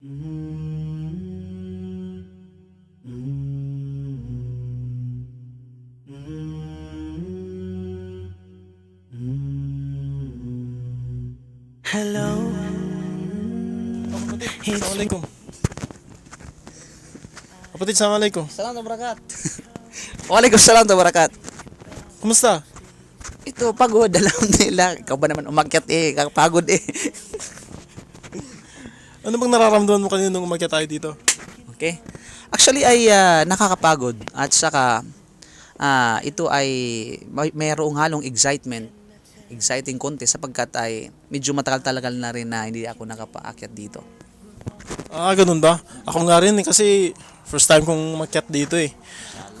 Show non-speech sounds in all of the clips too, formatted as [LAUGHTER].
Hello. Assalamualaikum. Kapatid, Assalamualaikum. Salam na barakat. [LAUGHS] Waalaikumsalam na barakat. Kumusta? Ito, pagod. Alam nila. Ikaw ba naman umakyat eh. Kakapagod eh. Ano bang nararamdaman mo kanina nung umakyat tayo dito? Okay. Actually ay ah, nakakapagod. At saka, ah, ito ay may, mayroong halong excitement. Exciting konti sapagkat ay medyo matagal talaga na rin na hindi ako nakapaakyat dito. Ah, ganun ba? Ako nga rin eh, kasi first time kong umakyat dito eh.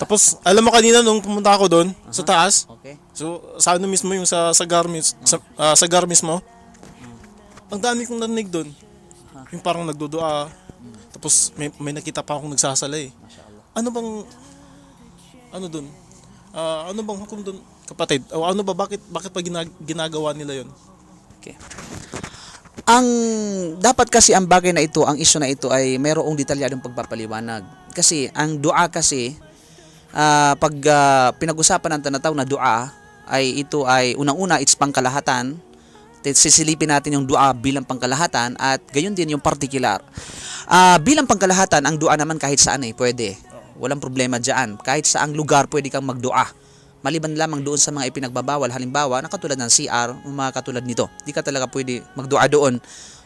Tapos, alam mo kanina nung pumunta ako doon, sa taas, Okay? so sa ano mismo yung sa, sa gar mis, sa, ah, sa gar mismo, ang dami kong narinig doon. Yung parang nagdudua, tapos may, may nakita pa akong nagsasala eh. Ano bang, ano doon? Ah, ano bang hukom doon, kapatid? O ano ba, bakit, bakit pa ginag- ginagawa nila yon? Okay. Ang dapat kasi ang bagay na ito, ang issue na ito ay mayroong detalyadong pagpapaliwanag. Kasi ang dua kasi ah, pag ah, pinag-usapan ng tanataw na dua ay ito ay unang-una it's pangkalahatan. Sisilipin natin yung dua bilang pangkalahatan at gayon din yung particular. Ah, bilang pangkalahatan, ang dua naman kahit saan eh, pwede. Walang problema diyan. Kahit saang lugar pwede kang magdua. Maliban lamang doon sa mga ipinagbabawal, halimbawa, na katulad ng CR, mga katulad nito. Di ka talaga pwede magdua doon.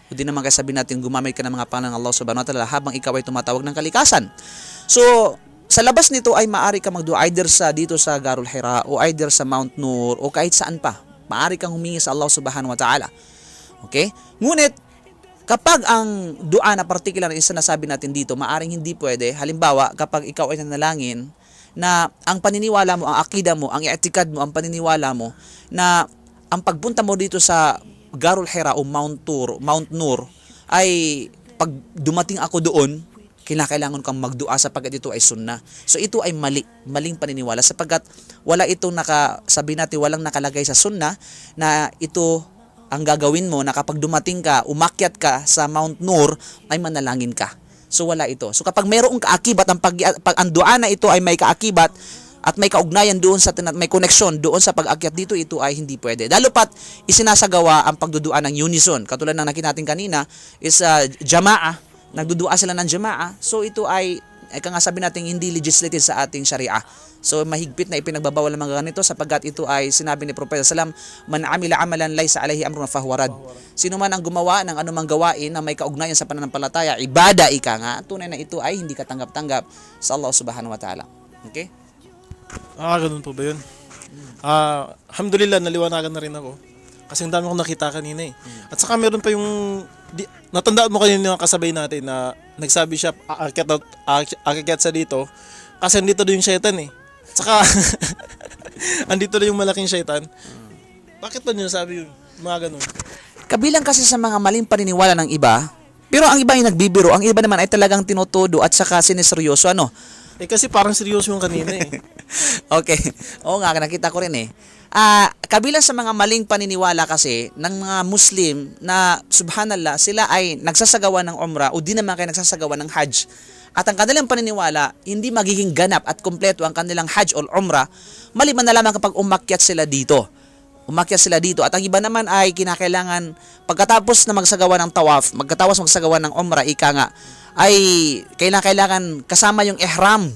O di naman kasabi natin gumamit ka ng mga pangalan ng Allah subhanahu wa ta'ala habang ikaw ay tumatawag ng kalikasan. So, sa labas nito ay maaari ka magdua either sa dito sa Garul Hira o either sa Mount Nur o kahit saan pa. Maaari kang humingi sa Allah subhanahu wa ta'ala. Okay? Ngunit, kapag ang dua na particular na isa nasabi natin dito, maaring hindi pwede. Halimbawa, kapag ikaw ay nanalangin, na ang paniniwala mo, ang akida mo, ang etikad mo, ang paniniwala mo, na ang pagpunta mo dito sa Garul Hira o Mount Tur, Mount Nur, ay pag dumating ako doon, kinakailangan kang magdua sapagkat ito ay sunna. So ito ay mali, maling paniniwala sapagkat wala itong naka, sabi natin walang nakalagay sa sunna na ito ang gagawin mo na kapag dumating ka, umakyat ka sa Mount Nur, ay manalangin ka. So wala ito. So kapag mayroong kaakibat, ang, pag, pag ang dua na ito ay may kaakibat, at may kaugnayan doon sa may connection doon sa pag-akyat dito ito ay hindi pwede. Lalo pat isinasagawa ang pagdudua ng unison. Katulad ng nakita natin kanina is uh, jamaa, nagdudua sila ng jamaa. So ito ay ay nga sabi natin hindi legislated sa ating sharia. So mahigpit na ipinagbabawal ang mga ganito sapagkat ito ay sinabi ni Propeta Salam, man amila amalan laysa alayhi amrun fahuwarad. Sino man ang gumawa ng anumang gawain na may kaugnayan sa pananampalataya, ibada ika nga, tunay na ito ay hindi katanggap-tanggap sa Allah Subhanahu wa Ta'ala. Okay? Ah, ganun po ba yun? Ah, alhamdulillah, naliwanagan na rin ako. Kasi ang dami kong nakita kanina eh. At saka meron pa yung, di, natandaan mo kanina yung kasabay natin na nagsabi siya, aakyat, at- aaky- aakyat sa dito, kasi andito doon yung shaitan eh. At saka, [LAUGHS] andito na yung malaking shaitan. Bakit ba niyo sabi yun? Mga ganun. Kabilang kasi sa mga maling paniniwala ng iba, pero ang iba ay nagbibiro, ang iba naman ay talagang tinutudo at saka siniseryoso. Ano? Eh kasi parang seryoso yung kanina eh. [LAUGHS] okay. Oo nga, nakita ko rin eh. Ah, kabilang sa mga maling paniniwala kasi ng mga Muslim na subhanallah, sila ay nagsasagawa ng umrah o di naman kayo nagsasagawa ng hajj. At ang kanilang paniniwala, hindi magiging ganap at kompleto ang kanilang hajj o umrah maliban na lamang kapag umakyat sila dito. Umakyat sila dito. At ang iba naman ay kinakailangan, pagkatapos na magsagawa ng tawaf, magkatapos magsagawa ng umrah, ika nga, ay kailangan kasama yung ihram.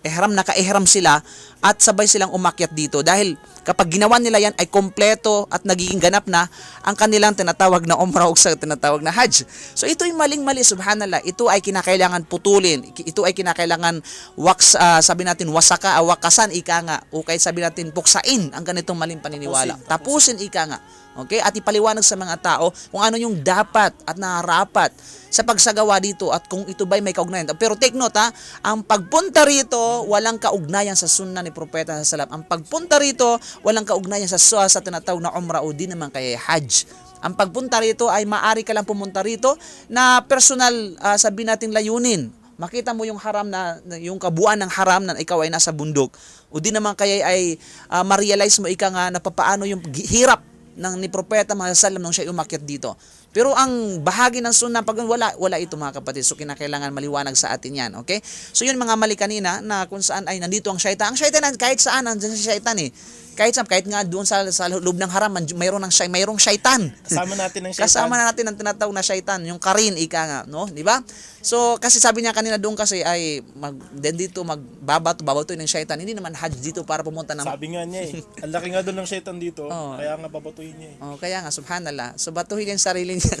Ihram, naka-ihram sila at sabay silang umakyat dito. Dahil kapag ginawa nila yan ay kompleto at nagiging ganap na ang kanilang tinatawag na umrah o sa tinatawag na hajj. So ito ay maling-mali, subhanallah. Ito ay kinakailangan putulin. Ito ay kinakailangan waks, ah, sabi natin wasaka, ah, wakasan, ika nga. O kahit sabi natin puksain ang ganitong maling paniniwala. Tapusin, Tapusin, ika nga. Okay? At ipaliwanag sa mga tao kung ano yung dapat at nararapat sa pagsagawa dito at kung ito ba'y may kaugnayan. Pero take note ha, ang pagpunta rito, walang kaugnayan sa sunna ni Propeta sa salam. Ang pagpunta rito, walang kaugnayan sa sa, sa tinatawag na umrah o di naman kaya hajj. Ang pagpunta rito ay maari ka lang pumunta rito na personal, ah, sabi natin layunin. Makita mo yung haram na, yung kabuuan ng haram na ikaw ay nasa bundok. O di naman kaya ay ah, ma-realize mo ika nga na papaano yung hirap ng ni Propeta Muhammad sallam nung siya umakyat dito. Pero ang bahagi ng sunnah pag wala wala ito mga kapatid. So kinakailangan maliwanag sa atin 'yan, okay? So yun mga mali kanina na kung saan ay nandito ang syaitan. Ang syaitan kahit saan nandiyan si syaitan eh. Kahit sa kahit nga doon sa sa loob ng haram man- mayroon ng syai- mayroong syaitan. Kasama natin ng syaitan. [LAUGHS] Kasama na natin ang tinatawag na syaitan, yung karin ika nga, no? Di ba? So, kasi sabi niya kanina doon kasi ay mag then dito magbabato babato ng syaitan. Hindi naman hajj dito para pumunta ng Sabi nga niya eh. [LAUGHS] Ang laki nga doon ng syaitan dito. Oo. Kaya nga babatuhin niya eh. Oh, kaya nga subhanallah. So batuhin yung sarili niya.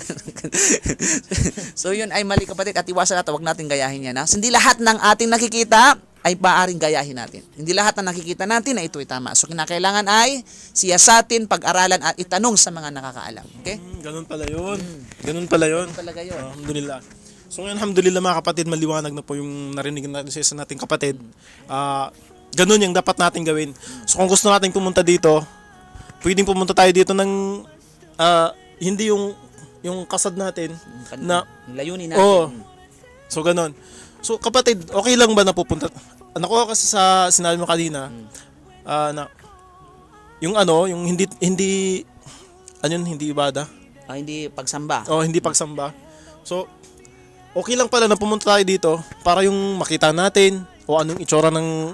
[LAUGHS] so yun ay mali kapatid at iwasan natin, wag natin gayahin yan. Ha? Hindi lahat ng ating nakikita ay maaring gayahin natin. Hindi lahat ng nakikita natin na ito ay tama. So kinakailangan ay siyasatin, pag-aralan at itanong sa mga nakakaalam. Okay? Hmm, ganun pala yun. Ganun pala yun. Talaga yun. Alhamdulillah. So ngayon, alhamdulillah mga kapatid, maliwanag na po yung narinig natin sa isa nating kapatid. Ah, ganun yung dapat natin gawin. So kung gusto natin pumunta dito, pwedeng pumunta tayo dito ng ah, hindi yung yung kasad natin na Yung layunin natin. Oo. So ganun. So kapatid, okay lang ba na pupunta? Nakuha kasi sa sinabi mo kanina ah, na yung ano, yung hindi hindi ano yun, hindi ibada. Ah, hindi pagsamba. O hindi pagsamba. So okay lang pala na pumunta tayo dito para yung makita natin o anong itsura ng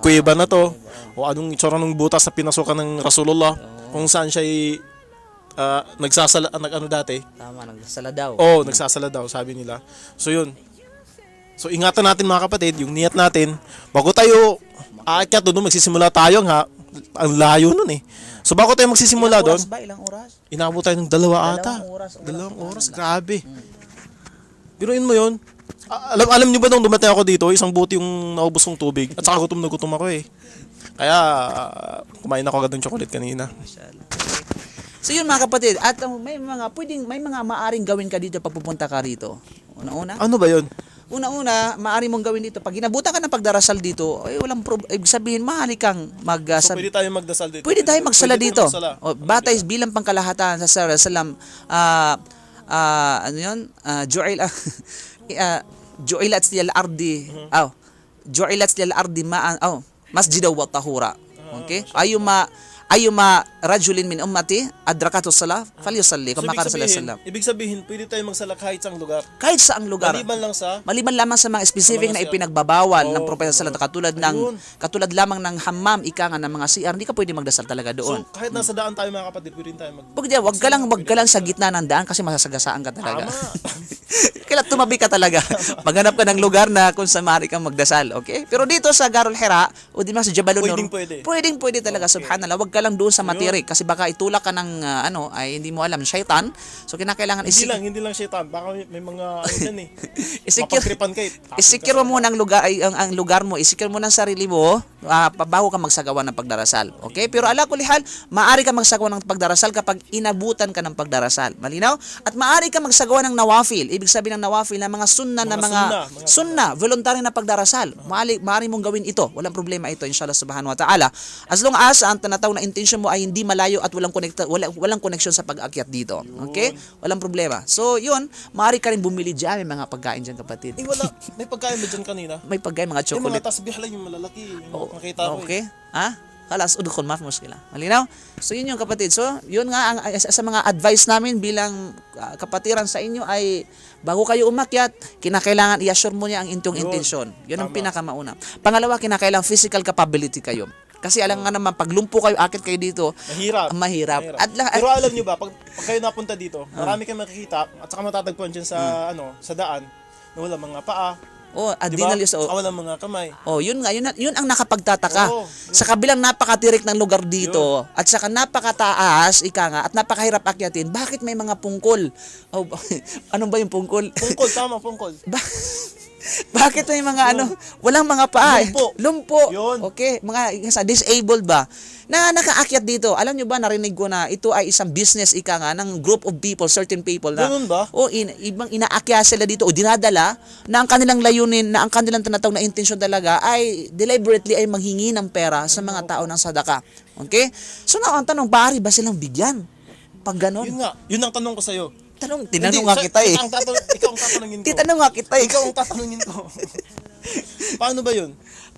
kuweba na to o anong itsura ng butas na pinasukan ng Rasulullah kung saan siya ay ah, nagsasala nag ano dati. Tama, nagsasala daw. Oo, nagsasala daw, sabi nila. So yun. So ingatan natin mga kapatid, yung niyat natin, bago tayo aakyat doon, magsisimula tayo nga, ang layo nun eh. So bago tayo magsisimula Ilang doon, oras ba? Ilang oras? inabot tayo ng dalawa ata. Dalawang oras, oras, Dalawang oras. grabe. Biruin mo yun. A- alam, alam niyo ba nung dumating ako dito, isang buti yung naubos kong tubig. At saka gutom na gutom ako eh. Kaya, ah, kumain ako agad ng chocolate kanina. So yun mga kapatid, at uh, may mga pwedeng may mga maaring gawin ka dito pag pupunta ka rito. Una-una, Ano ba yun? Una-una, maaari mong gawin dito. Pag ginabutan ka ng pagdarasal dito, ay walang prob- ibig sabihin mahali kang mag uh, So pwede tayo magdasal dito. Pwede tayo magsala Pwede dito. magsala. O, batay bilang pangkalahatan sa Sara Salam ah ah, ano 'yun? Ah ju'il ah, [LAUGHS] ju'ilat lil ardi. Mhm. Aw. Ju'ilat lil ardi ma'an aw masjidaw wa tahura. Ah, Okay? Ayuma ayuma rajulin min ummati adrakatu salah falyusalli kama qala sallallahu ibig sabihin, pwede tayo magsala kahit sa lugar. Kahit saang lugar. Maliban lang sa Maliban lamang sa mga specific na ipinagbabawal ng Oo, propeta sallallahu katulad ng katulad lamang ng hammam ika nga ng mga CR, hindi ka pwede magdasal talaga doon. So, kahit nasa daan tayo mga kapatid, pwede tayo mag... Wag, wag ka lang, wag ka lang sa gitna ng daan kasi masasagasaan ka talaga. Tama. [LAUGHS] Kailan tumabi ka talaga. [LAUGHS] Maghanap ka ng lugar na kung saan maaari kang magdasal, okay? Pero dito sa Garul Hira o di ba sa Jabal Nur, Pwedeng pwede. Pwedeng pwede talaga, subhanallah. Wag ka lang doon sa matirik kasi baka itulak ka ng ah, ano, ay hindi mo alam, shaitan. So kinakailangan hindi isik lang, hindi lang syaitan. Baka may, may mga ano [LAUGHS] yan eh. Isikir, kayo. isikir mo muna ang lugar, ay, ang, ang lugar mo, isikir mo ng sarili mo, ah, bago ka magsagawa ng pagdarasal. Okay? Pero ala kulihal, maaari ka magsagawa ng pagdarasal kapag inabutan ka ng pagdarasal. Malinaw? At maaari ka magsagawa ng nawafil. Ibig sabihin ng nawafil na mga sunna na Mga mga sunna, mga sunna, voluntary na pagdarasal. Maaari, maaari mong gawin ito. Walang problema ito, inshallah subhanahu wa ta'ala. As long as ang tinatawag na intention mo ay hindi malayo at walang connect wala, walang connection sa pag-akyat dito. Okay? Walang problema. So, yun, maaari ka rin bumili dyan, may mga pagkain dyan kapatid. Eh wala, may pagkain ba dyan kanina? [LAUGHS] May pagkain mga Eh mga chocolate. tasbih lang yung malalaki. Yung Oo, nakita ko eh. okay? Ha? Kalas, udukol maf muskila. Malinaw? So yun yung kapatid. So yun nga ang sa sa mga advice namin bilang ah, kapatiran sa inyo ay bago kayo umakyat, kinakailangan i-assure mo niya ang intong intensyon. Yun ang Tama. pinakamauna. Pangalawa, kinakailangan physical capability kayo. Kasi alam nga naman, pag lumpo kayo, akit kayo dito, Mahirap. ang mahirap. At, la- Pero alam nyo ba, pag, pag kayo napunta dito, marami kayong makikita at saka matatagpuan dyan sa, ano, sa daan na wala mga paa. Oh, adrenal use, oh, Saka wala mga kamay. Oh, yun nga, yun, yun ang nakapagtataka. Oo, sa kabilang napakatirik ng lugar dito, at saka napakataas, ika nga, at napakahirap akyatin, bakit may mga pungkol? Oh, [LAUGHS] anong ba yung pungkol? Pungkol, tama, pungkol. [LAUGHS] Ba- bakit may mga ano, walang mga paa eh. Lumpo. Lumpo. Yun. Okay, mga sa disabled ba? Na nakaakyat dito. Alam nyo ba, narinig ko na ito ay isang business ika nga ng group of people, certain people na Ganun ba? o in, ibang inaakya sila dito o dinadala na ang kanilang layunin, na ang kanilang tinatawag na intention talaga ay deliberately ay manghingi ng pera sa mga tao ng sadaka. Okay? So na ang tanong, pari ba silang bigyan? Pag ganon? Yun nga, yun ang tanong ko sa'yo. Tanong, tinanong Hindi, nga sa- kita eh. Ang, tatanong, ikaw ang tatanungin ko. Titanong nga kita eh. Ikaw ang tatanungin ko. [LAUGHS] Paano ba yun?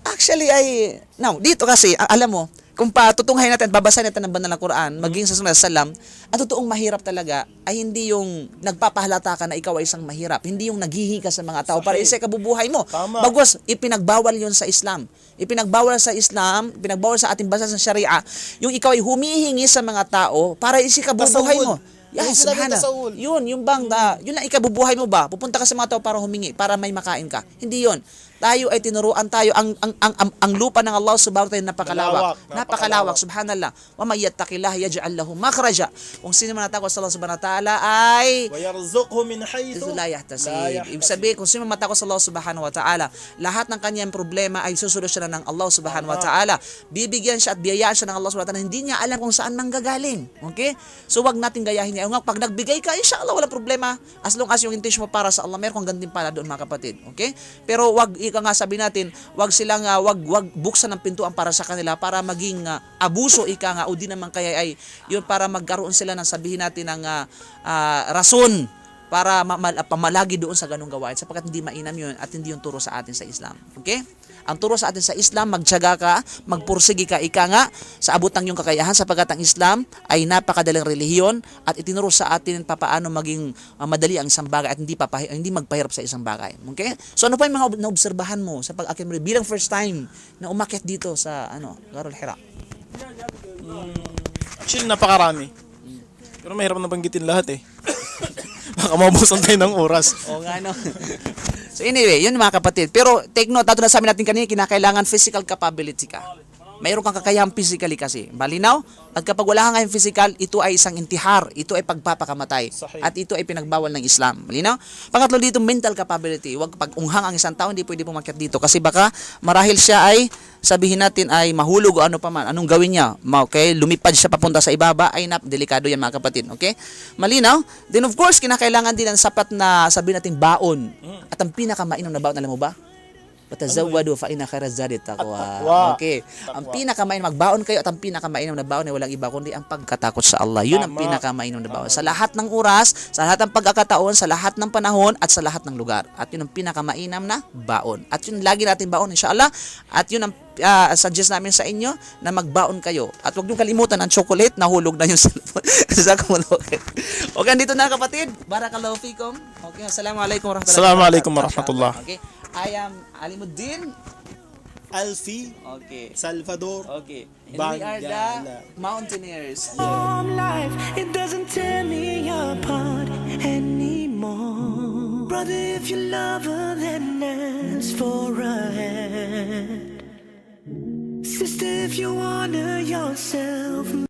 Actually ay, now, dito kasi, a- alam mo, kung patutunghayin natin at babasahin natin ang banal na Quran, maging sa sunod salam, ang totoong mahirap talaga ay hindi yung nagpapahalata ka na ikaw ay isang mahirap. Hindi yung naghihi ka sa mga tao para isa kabubuhay mo. Tama. Bagwas, ipinagbawal yon sa Islam. Ipinagbawal sa Islam, ipinagbawal sa ating bansa sa Sharia, yung ikaw ay humihingi sa mga tao para isi kabubuhay mo. Sinabi subhana. Yun, yung bang, ah, yun lang ikabubuhay mo ba? Pupunta ka sa mga tao para humingi, para may makain ka. Hindi yun tayo ay tinuruan tayo ang ang ang, ang, ang lupa ng Allah subhanahu wa taala napakalawak. Napakalawak, napakalawak. subhanallah. Wa may yattaqillah yaj'al lahu makhraja. Kung sino man natakot sa Allah subhanahu wa taala ay yarzuqhu min haythu la yahtasib. Ibig sabihin kung sino man matakot sa Allah subhanahu wa taala, lahat ng kanyang problema ay susolusyonan ng Allah subhanahu wa taala. Bibigyan siya at biyayaan siya ng Allah subhanahu wa taala. Hindi niya alam kung saan manggagaling. Okay? So wag nating gayahin niya. Nga pag nagbigay ka, inshallah wala problema as long as yung intention mo para sa Allah, meron kang gantimpala doon mga kapatid. Okay? Pero wag ika nga sabi natin, wag silang, ah, wag, wag buksan ng pintuan para sa kanila para maging ah, abuso, ika nga, o di naman kaya ay, yun para magkaroon sila ng sabihin natin ng ah, ah, rason para ma- ma- pamalagi doon sa ganung gawain sapagkat hindi mainam yun at hindi yung turo sa atin sa Islam. Okay? Ang turo sa atin sa Islam, magtiyaga ka, magpursigi ka, ika nga, sa abot ng iyong kakayahan sapagkat ang Islam ay napakadaling relihiyon at itinuro sa atin papaano maging ah, madali ang isang bagay at hindi, papahi- hindi magpahirap sa isang bagay. Okay? So ano pa yung mga ob- naobserbahan mo sa pag-akit mo bilang first time na umakyat dito sa ano, Garul Hira? Actually, napakarami. Pero mahirap na banggitin lahat eh. Baka maubusan tayo ng oras. Oo nga, no? so anyway, yun mga kapatid. Pero take note, tato na sabi natin kanina, kinakailangan physical capability ka. Mayroon kang kakayahan physically kasi. Malinaw? At kapag wala kang kayang physical, ito ay isang intihar. Ito ay pagpapakamatay. Sahih. At ito ay pinagbawal ng Islam. Malinaw? Pangatlo dito, mental capability. Huwag pag unghang ang isang tao, hindi pwede pumakyat dito. Kasi baka marahil siya ay, sabihin natin ay mahulog o ano pa man. Anong gawin niya? Okay? Lumipad siya papunta sa ibaba, ay nap, delikado yan mga kapatid. Okay? Malinaw? Then of course, kinakailangan din ng sapat na sabihin natin baon. At ang pinakamainam na baon, alam mo ba? Watazawadu fa inna khairaz zadi taqwa. Okay. Ang pinakamainam magbaon kayo at ang pinakamainam na baon ay walang iba kundi ang pagkatakot sa Allah. Yun ang pinakamainam na baon. Sa lahat ng oras, sa lahat ng pagkakataon, sa lahat ng panahon at sa lahat ng lugar. At yun ang pinakamainam na baon. At yun lagi natin baon inshallah. At yun ang ah, suggest namin sa inyo na magbaon kayo. At huwag niyong kalimutan ang chocolate, nahulog na yung [LAUGHS] cellphone. Khair. Okay, dito na kapatid. Barakallahu fikum. Okay, assalamualaikum warahmatullahi Assalamualaikum wabarakatuh. warahmatullah. Okay. I am Alimuddin. Alfie Okay. Salvador Okay. And we are the Bangala. Mountaineers. warm life, it doesn't tear me apart anymore. Brother, if you love her, then ask for a hand. Sister, if you honor yourself,